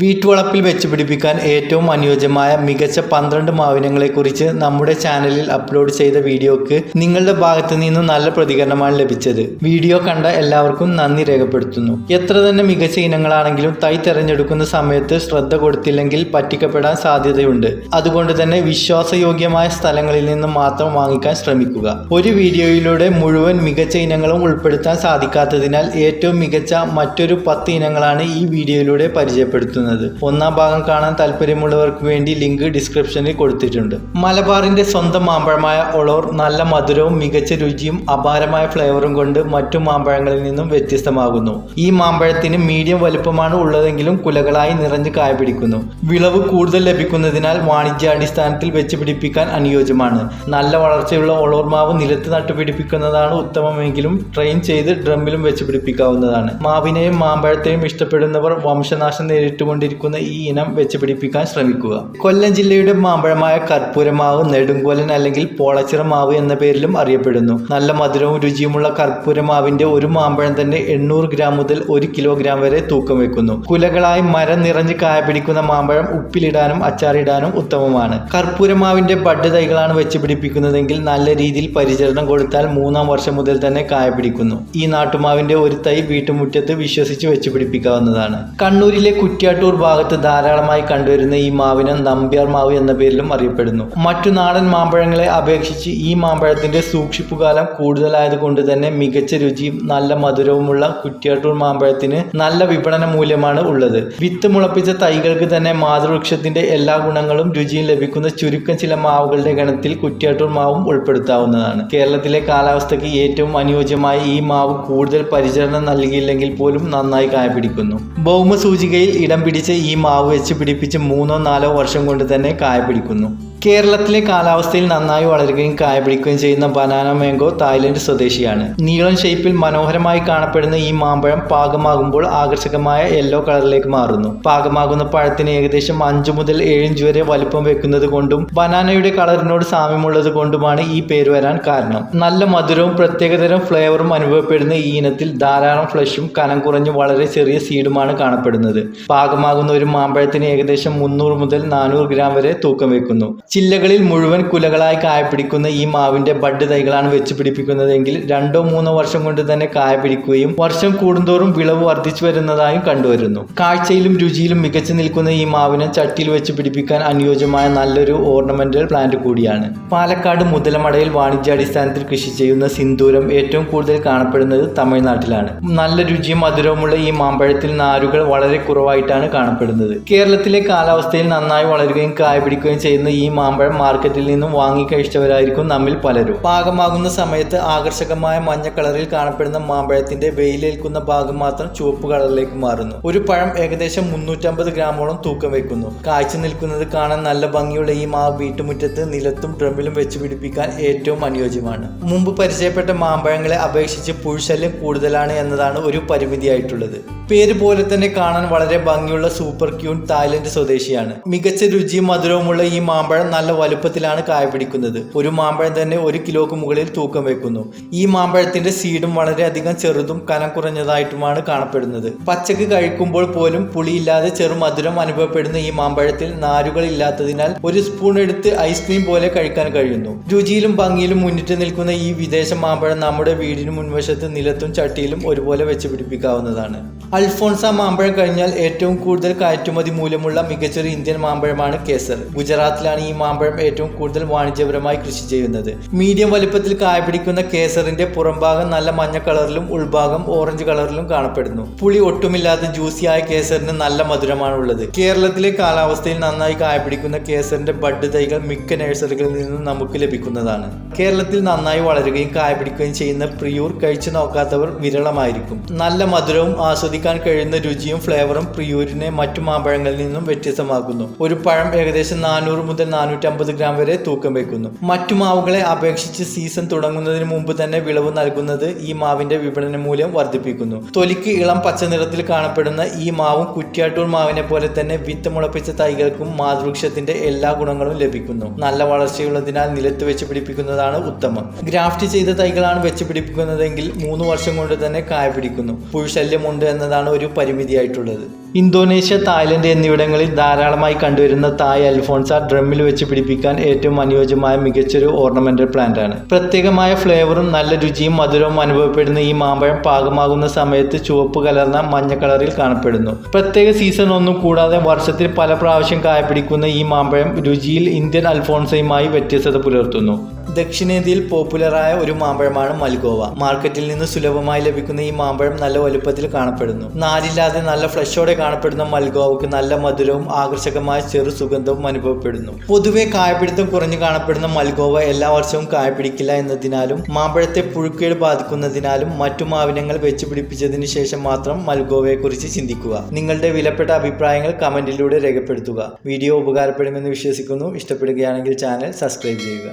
വീട്ടുവളപ്പിൽ വെച്ച് പിടിപ്പിക്കാൻ ഏറ്റവും അനുയോജ്യമായ മികച്ച പന്ത്രണ്ട് മാവിനങ്ങളെക്കുറിച്ച് നമ്മുടെ ചാനലിൽ അപ്ലോഡ് ചെയ്ത വീഡിയോക്ക് നിങ്ങളുടെ ഭാഗത്തു നിന്നും നല്ല പ്രതികരണമാണ് ലഭിച്ചത്. വീഡിയോ കണ്ട എല്ലാവർക്കും നന്ദി രേഖപ്പെടുത്തുന്നു. എത്ര തന്നെ മികച്ച ഇനങ്ങളാണെങ്കിലും തൈ തെരഞ്ഞെടുക്കുന്ന സമയത്ത് ശ്രദ്ധ കൊടുത്തില്ലെങ്കിൽ പറ്റിക്കപ്പെടാൻ സാധ്യതയുണ്ട്. അതുകൊണ്ട് തന്നെ വിശ്വാസയോഗ്യമായ സ്ഥലങ്ങളിൽ നിന്ന് മാത്രം വാങ്ങിക്കാൻ ശ്രമിക്കുക. ഒരു വീഡിയോയിലൂടെ മുഴുവൻ മികച്ച ഇനങ്ങളും ഉൾപ്പെടുത്താൻ സാധിക്കാത്തതിനാൽ ഏറ്റവും മികച്ച മറ്റൊരു പത്ത് ഇനങ്ങളാണ് ഈ വീഡിയോയിലൂടെ പരിചയപ്പെടുത്തുന്നത്. ഒന്നാം ഭാഗം കാണാൻ താല്പര്യമുള്ളവർക്ക് വേണ്ടി ലിങ്ക് ഡിസ്ക്രിപ്ഷനിൽ കൊടുത്തിട്ടുണ്ട്. മലബാറിന്റെ സ്വന്തം മാമ്പഴമായ ഒളോർ നല്ല മധുരവും മികച്ച രുചിയും അപാരമായ ഫ്ലേവറും കൊണ്ട് മറ്റു മാമ്പഴങ്ങളിൽ നിന്നും വ്യത്യസ്തമാകുന്നു. ഈ മാമ്പഴത്തിന് മീഡിയം വലുപ്പമാണ് ഉള്ളതെങ്കിലും കുലകളായി നിറഞ്ഞ് കായ പിടിക്കുന്നു വിളവ് കൂടുതൽ ലഭിക്കുന്നതിനാൽ വാണിജ്യാടിസ്ഥാനത്തിൽ വെച്ച് പിടിപ്പിക്കാൻ അനുയോജ്യമാണ്. നല്ല വളർച്ചയുള്ള ഒളോർ മാവ് നിലത്ത് നട്ടുപിടിപ്പിക്കുന്നതാണ് ഉത്തമമെങ്കിലും ട്രെയിൻ ചെയ്ത് ഡ്രമ്മിലും വെച്ച് പിടിപ്പിക്കാവുന്നതാണ്. മാവിനെയും മാമ്പഴത്തെയും ഇഷ്ടപ്പെടുന്നവർ വംശനാശം നേരിട്ടുകൊണ്ടിരിക്കുന്ന ഈ ഇനം വെച്ച് പിടിപ്പിക്കാൻ ശ്രമിക്കുക. കൊല്ലം ജില്ലയുടെ മാമ്പഴമായ കർപ്പൂരമാവ് നെടുങ്കോലൻ അല്ലെങ്കിൽ പോളച്ചിറ മാവ് എന്ന പേരിലും അറിയപ്പെടുന്നു. നല്ല മധുരവും രുചിയുമുള്ള കർപ്പൂരമാവിന്റെ ഒരു മാമ്പഴം തന്നെ എണ്ണൂറ് ഗ്രാം മുതൽ ഒരു കിലോഗ്രാം വരെ തൂക്കം വെക്കുന്നു. കുലകളായി മരം നിറഞ്ഞ് കായ പിടിക്കുന്ന മാമ്പഴം ഉപ്പിലിടാനും അച്ചാറിടാനും ഉത്തമമാണ്. കർപ്പൂരമാവിന്റെ ബഡ് തൈകളാണ് വെച്ച് പിടിപ്പിക്കുന്നതെങ്കിൽ നല്ല രീതിയിൽ പരിചരണം കൊടുത്താൽ മൂന്നാം വർഷം മുതൽ തന്നെ കായ പിടിക്കുന്നു. ഈ നാട്ടുമാവിന്റെ ഒരു തൈ വീട്ടുമുറ്റത്ത് വിശ്വസിച്ച് വെച്ച് പിടിപ്പിക്കാവുന്നതാണ്. കണ്ണൂരിലെ കുറ്റ്യാട്ടൂർ ഭാഗത്ത് ധാരാളമായി കണ്ടുവരുന്ന ഈ മാവിന് നമ്പ്യാർ മാവ് എന്ന പേരിലും അറിയപ്പെടുന്നു. മറ്റു നാടൻ മാമ്പഴങ്ങളെ അപേക്ഷിച്ച് ഈ മാമ്പഴത്തിന്റെ സൂക്ഷിപ്പുകാലം കൂടുതലായതുകൊണ്ട് തന്നെ മികച്ച രുചിയും നല്ല മധുരവുമുള്ള കുറ്റിയാട്ടൂർ മാമ്പഴത്തിന് നല്ല വിപണന മൂല്യമാണ് ഉള്ളത്. വിത്ത് മുളപ്പിച്ച തൈകൾക്ക് തന്നെ മാതൃവൃക്ഷത്തിന്റെ എല്ലാ ഗുണങ്ങളും രുചിയും ലഭിക്കുന്ന ചുരുക്കം ചില മാവുകളുടെ ഗണത്തിൽ കുറ്റിയാട്ടൂർ മാവും ഉൾപ്പെടുത്താവുന്നതാണ്. കേരളത്തിലെ കാലാവസ്ഥയ്ക്ക് ഏറ്റവും അനുയോജ്യമായ ഈ മാവ് കൂടുതൽ പരിചരണം നൽകിയില്ലെങ്കിൽ പോലും നന്നായി കായ പിടിക്കുന്നു ഭൗമസൂചികയിൽ ഇടം പിടിച്ച ഈ മാവ് വെച്ച് പിടിപ്പിച്ച് മൂന്നോ നാലോ വർഷം കൊണ്ട് തന്നെ കായ പിടിക്കുന്നു. കേരളത്തിലെ കാലാവസ്ഥയിൽ നന്നായി വളരുകയും കായ പിടിക്കുകയും ചെയ്യുന്ന ബനാന മാംഗോ തായ്ലൻഡ് സ്വദേശിയാണ്. നീളം ഷേപ്പിൽ മനോഹരമായി കാണപ്പെടുന്ന ഈ മാമ്പഴം പാകമാകുമ്പോൾ ആകർഷകമായ യെല്ലോ കളറിലേക്ക് മാറുന്നു. പാകമാകുന്ന പഴത്തിന് ഏകദേശം അഞ്ചു മുതൽ ഏഴ് ഇഞ്ച് വരെ വലിപ്പം വെക്കുന്നത് കൊണ്ടും ബനാനയുടെ കളറിനോട് സാമ്യമുള്ളത് കൊണ്ടുമാണ് ഈ പേര് വരാൻ കാരണം. നല്ല മധുരവും പ്രത്യേകതരം ഫ്ലേവറും അനുഭവപ്പെടുന്ന ഈ ഇനത്തിൽ ധാരാളം ഫ്ലഷും കനം കുറഞ്ഞ് വളരെ ചെറിയ സീഡുമാണ് കാണപ്പെടുന്നത്. പാകമാകുന്ന ഒരു മാമ്പഴത്തിന് ഏകദേശം മുന്നൂറ് മുതൽ നാനൂറ് ഗ്രാം വരെ തൂക്കം വെക്കുന്നു. ചില്ലകളിൽ മുഴുവൻ കുലകളായി കായ പിടിക്കുന്ന ഈ മാവിന്റെ ബഡ് തൈകളാണ് വെച്ച് പിടിപ്പിക്കുന്നതെങ്കിൽ രണ്ടോ മൂന്നോ വർഷം കൊണ്ട് തന്നെ കായ പിടിക്കുകയും വർഷം കൂടുന്തോറും വിളവ് വർദ്ധിച്ചു വരുന്നതായും കണ്ടുവരുന്നു. കാഴ്ചയിലും രുചിയിലും മികച്ചു നിൽക്കുന്ന ഈ മാവിനെ ചട്ടിയിൽ വെച്ച് പിടിപ്പിക്കാൻ അനുയോജ്യമായ നല്ലൊരു ഓർണമെന്റൽ പ്ലാന്റ് കൂടിയാണ്. പാലക്കാട് മുതലമടയിൽ വാണിജ്യാടിസ്ഥാനത്തിൽ കൃഷി ചെയ്യുന്ന സിന്ദൂരം ഏറ്റവും കൂടുതൽ കാണപ്പെടുന്നത് തമിഴ്നാട്ടിലാണ്. നല്ല രുചിയും മധുരവുമുള്ള ഈ മാമ്പഴത്തിൽ നാരുകൾ വളരെ കുറവായിട്ടാണ് കാണപ്പെടുന്നത്. കേരളത്തിലെ കാലാവസ്ഥയിൽ നന്നായി വളരുകയും കായ പിടിക്കുകയും ചെയ്യുന്ന ഈ മാമ്പഴം മാർക്കറ്റിൽ നിന്നും വാങ്ങി കഴിച്ചവരായിരിക്കും നമ്മിൽ പലരും. പാകമാകുന്ന സമയത്ത് ആകർഷകമായ മഞ്ഞ കളറിൽ കാണപ്പെടുന്ന മാമ്പഴത്തിന്റെ വെയിലേൽക്കുന്ന ഭാഗം മാത്രം ചുവപ്പ് കളറിലേക്ക് മാറുന്നു. ഒരു പഴം ഏകദേശം മുന്നൂറ്റമ്പത് ഗ്രാമോളം തൂക്കം വെക്കുന്നു. കാഴ്ച നിൽക്കുന്നത് കാണാൻ നല്ല ഭംഗിയുള്ള ഈ മാവ് വീട്ടുമുറ്റത്ത് നിലത്തും ഡ്രമ്മിലും വെച്ച് പിടിപ്പിക്കാൻ ഏറ്റവും അനുയോജ്യമാണ്. മുമ്പ് പരിചയപ്പെട്ട മാമ്പഴങ്ങളെ അപേക്ഷിച്ച് പുഴുശല്യം കൂടുതലാണ് എന്നതാണ് ഒരു പരിമിതിയായിട്ടുള്ളത്. പേര് പോലെ തന്നെ കാണാൻ വളരെ ഭംഗിയുള്ള സൂപ്പർ ക്യൂൺ തായ്ലൻഡ് സ്വദേശിയാണ്. മികച്ച രുചിയും മധുരവുമുള്ള ഈ മാമ്പഴം നല്ല വലുപ്പത്തിലാണ് കായ പിടിക്കുന്നത്. ഒരു മാമ്പഴം തന്നെ ഒരു കിലോക്ക് മുകളിൽ തൂക്കം വെക്കുന്നു. ഈ മാമ്പഴത്തിന്റെ സീഡും വളരെയധികം ചെറുതും കനം കുറഞ്ഞതായിട്ടുമാണ് കാണപ്പെടുന്നത്. പച്ചക്ക് കഴിക്കുമ്പോൾ പോലും പുളിയില്ലാതെ ചെറു മധുരം അനുഭവപ്പെടുന്ന ഈ മാമ്പഴത്തിൽ നാരുകൾ ഇല്ലാത്തതിനാൽ ഒരു സ്പൂൺ എടുത്ത് ഐസ്ക്രീം പോലെ കഴിക്കാൻ കഴിയുന്നു. രുചിയിലും ഭംഗിയിലും മുന്നിട്ട് നിൽക്കുന്ന ഈ വിദേശ മാമ്പഴം നമ്മുടെ വീടിന് മുൻവശത്ത് നിലത്തും ചട്ടിയിലും ഒരുപോലെ വെച്ച് പിടിപ്പിക്കാവുന്നതാണ്. അൽഫോൺസ മാമ്പഴം കഴിഞ്ഞാൽ ഏറ്റവും കൂടുതൽ കയറ്റുമതി മൂലമുള്ള മികച്ചൊരു ഇന്ത്യൻ മാമ്പഴമാണ് കേസർ. ഗുജറാത്തിലാണ് ഈ മാമ്പഴം ഏറ്റവും കൂടുതൽ വാണിജ്യപരമായി കൃഷി ചെയ്യുന്നത്. മീഡിയം വലുപ്പത്തിൽ കായ പിടിക്കുന്ന കേസറിന്റെ പുറംഭാഗം നല്ല മഞ്ഞ കളറിലും ഉൾഭാഗം ഓറഞ്ച് കളറിലും കാണപ്പെടുന്നു. പുളി ഒട്ടുമില്ലാത്ത ജ്യൂസിയായ കേസറിന് നല്ല മധുരമാണ് ഉള്ളത് കേരളത്തിലെ കാലാവസ്ഥയിൽ നന്നായി കായ പിടിക്കുന്ന കേസറിന്റെ ബഡ് തൈകൾ മിക്ക നഴ്സറികളിൽ നിന്നും നമുക്ക് ലഭിക്കുന്നതാണ്. കേരളത്തിൽ നന്നായി വളരുകയും കായ പിടിക്കുകയും ചെയ്യുന്ന പ്രിയൂർ കഴിച്ചു നോക്കാത്തവർ വിരളമായിരിക്കും. നല്ല മധുരവും ആസ്വദിക്കാൻ കഴിയുന്ന രുചിയും ഫ്ലേവറും പ്രിയൂരിനെ മറ്റു മാമ്പഴങ്ങളിൽ നിന്നും വ്യത്യസ്തമാക്കുന്നു. ഒരു പഴം ഏകദേശം നാനൂറ് മുതൽ നാനൂറ്റമ്പത് ഗ്രാം വരെ തൂക്കം വയ്ക്കുന്നു മറ്റു മാവുകളെ അപേക്ഷിച്ച് സീസൺ തുടങ്ങുന്നതിന് മുമ്പ് തന്നെ വിളവ് നൽകുന്നത് ഈ മാവിന്റെ വിപണന മൂല്യം വർദ്ധിപ്പിക്കുന്നു. തൊലിക്ക് ഇളം പച്ച നിറത്തിൽ കാണപ്പെടുന്ന ഈ മാവും കുറ്റ്യാട്ടൂർ മാവിനെ പോലെ തന്നെ വിത്ത് മുളപ്പിച്ച തൈകൾക്കും മാതൃവൃക്ഷത്തിന്റെ എല്ലാ ഗുണങ്ങളും ലഭിക്കുന്നു. നല്ല വളർച്ചയുള്ളതിനാൽ നിലത്ത് വെച്ച് പിടിപ്പിക്കുന്നതാണ് ഉത്തമം. ഗ്രാഫ്റ്റ് ചെയ്ത തൈകളാണ് വെച്ച് പിടിപ്പിക്കുന്നതെങ്കിൽ മൂന്ന് വർഷം കൊണ്ട് തന്നെ കായ പിടിക്കുന്നു. പുഴുശല്യമുണ്ട് എന്നതാണ് ഒരു പരിമിതിയായിട്ടുള്ളത്. ഇന്തോനേഷ്യ തായ്ലൻഡ് എന്നിവിടങ്ങളിൽ ധാരാളമായി കണ്ടുവരുന്ന തായ് അൽഫോൺസ ഡ്രമ്മിൽ വെച്ച് പിടിപ്പിക്കാൻ ഏറ്റവും അനുയോജ്യമായ മികച്ചൊരു ഓർണമെന്റൽ പ്ലാന്റ് ആണ് പ്രത്യേകമായ ഫ്ലേവറും നല്ല രുചിയും മധുരവും അനുഭവപ്പെടുന്ന ഈ മാമ്പഴം പാകമാകുന്ന സമയത്ത് ചുവപ്പ് കലർന്ന മഞ്ഞ കളറിൽ കാണപ്പെടുന്നു. പ്രത്യേക സീസൺ ഒന്നും കൂടാതെ വർഷത്തിൽ പല പ്രാവശ്യം കായപ്പിടിക്കുന്ന ഈ മാമ്പഴം രുചിയിൽ ഇന്ത്യൻ അൽഫോൺസയുമായി വ്യത്യസ്തത പുലർത്തുന്നു. ദക്ഷിണേന്ത്യയിൽ പോപ്പുലറായ ഒരു മാമ്പഴമാണ് മൽഗോവ. മാർക്കറ്റിൽ നിന്ന് സുലഭമായി ലഭിക്കുന്ന ഈ മാമ്പഴം നല്ല വലുപ്പത്തിൽ കാണപ്പെടുന്നു. നാലില്ലാതെ നല്ല ഫ്ലഷോടെ കാണപ്പെടുന്ന മൽഗോവക്ക് നല്ല മധുരവും ആകർഷകമായ ചെറു സുഗന്ധവും അനുഭവപ്പെടുന്നു. പൊതുവെ കായപിടുത്തം കുറഞ്ഞു കാണപ്പെടുന്ന മൽഗോവ എല്ലാ വർഷവും കായപിടിക്കില്ല എന്നതിനാലും മാമ്പഴത്തെ പുഴുക്കേട് ബാധിക്കുന്നതിനാലും മറ്റു മാവിനങ്ങൾ വെച്ച് പിടിപ്പിച്ചതിന് ശേഷം മാത്രം മൽഗോവയെക്കുറിച്ച് ചിന്തിക്കുക. നിങ്ങളുടെ വിലപ്പെട്ട അഭിപ്രായങ്ങൾ കമന്റിലൂടെ രേഖപ്പെടുത്തുക. വീഡിയോ ഉപകാരപ്പെടുമെന്ന് വിശ്വസിക്കുന്നു. ഇഷ്ടപ്പെടുകയാണെങ്കിൽ ചാനൽ സബ്സ്ക്രൈബ് ചെയ്യുക.